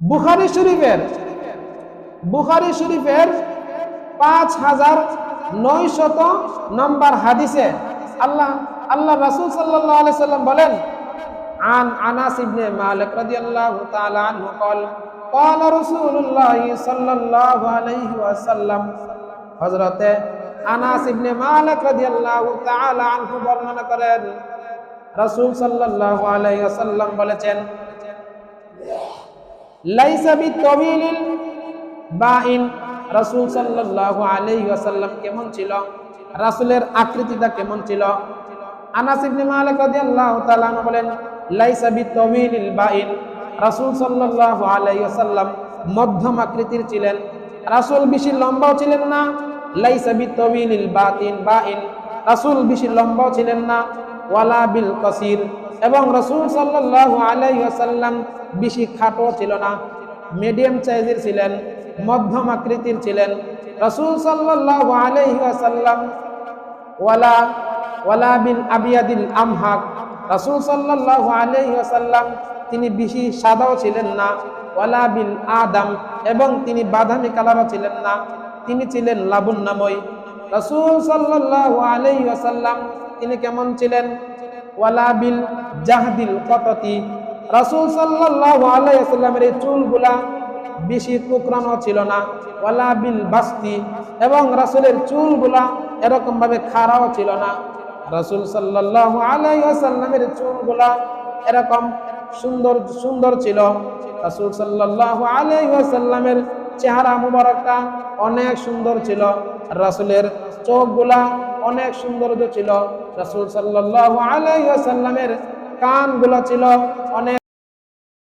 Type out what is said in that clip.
বুখারি শরীফের বুখারি শরীফের পাঁচ হাজার নয়শত নম্বর হাদিসে আল্লাহ আল্লাহ রাসূল সাল্লাল্লাহু আলাইহি সাল্লাম বলেন عن انس بن مالك رضي الله تعالى عنه قال قال رسول الله صلى الله عليه وسلم হযরত আনাস ইবনে মালিক রাদিয়াল্লাহু তাআলা আনহু বর্ণনা করেন রাসূল সাল্লাল্লাহু আলাইহি ওয়াসাল্লাম বলেছেন লাইসা বিতাবিলিল বাইন রাসূল ওয়াসাল্লাম কেমন ছিল? রাসূলের আকৃতিটা কেমন ছিল? বলেন মধ্যম আকৃতির ছিলেন। রাসূল বেশি লম্বাও ছিলেন না, লাইসা বিতাবিলিল বাতিন বাইন রাসূল বেশি লম্বাও ছিলেন না, ওয়ালা বিল কাসির। এবং রসুল সাল্লাল্লাহু আলাইহি ওয়াসাল্লাম বেশি খাটো ছিল না মিডিয়াম সাইজের ছিলেন, মধ্যম আকৃতির ছিলেন। রাসূল সাল্লাল্লাহু আলাইহি ওয়াসাল্লাম ওয়ালা ওয়ালা বিল আবিয়াদিল আমহাক, রাসূল সাল্লাল্লাহু আলাইহি ওয়াসাল্লাম তিনি বেশি সাদাও ছিলেন না, ওয়ালা বিল আদাম এবং তিনি বাদামি কালারও ছিলেন না, তিনি ছিলেন লাবণ্যময়। রাসূল সাল্লাল্লাহু আলাইহি ওয়াসাল্লাম তিনি কেমন ছিলেন? ওয়ালা বিল জাহদিল কততি। রাসূল সাল্লাল্লাহু আলাইহি ওয়াসাল্লামের এই চুলগুলা বেশি কুকরানো ছিল না, ওয়ালা বিল বাস্তি, এবং রাসূলের চুলগুলা এরকম ভাবে খাড়াও ছিল না। রাসূল সাল্লাল্লাহু আলাইহি ওয়াসাল্লামের চুলগুলা এরকম সুন্দর সুন্দর ছিল। রাসূল সাল্লাল্লাহু আলাইহি ওয়াসাল্লামের চেহারা মুবারকটা অনেক সুন্দর ছিল। রাসুলের চোখগুলা অনেক সৌন্দর্য ছিল। রাসুল সাল্লাহ আলাইসাল্লামের কানগুলো ছিল অনেক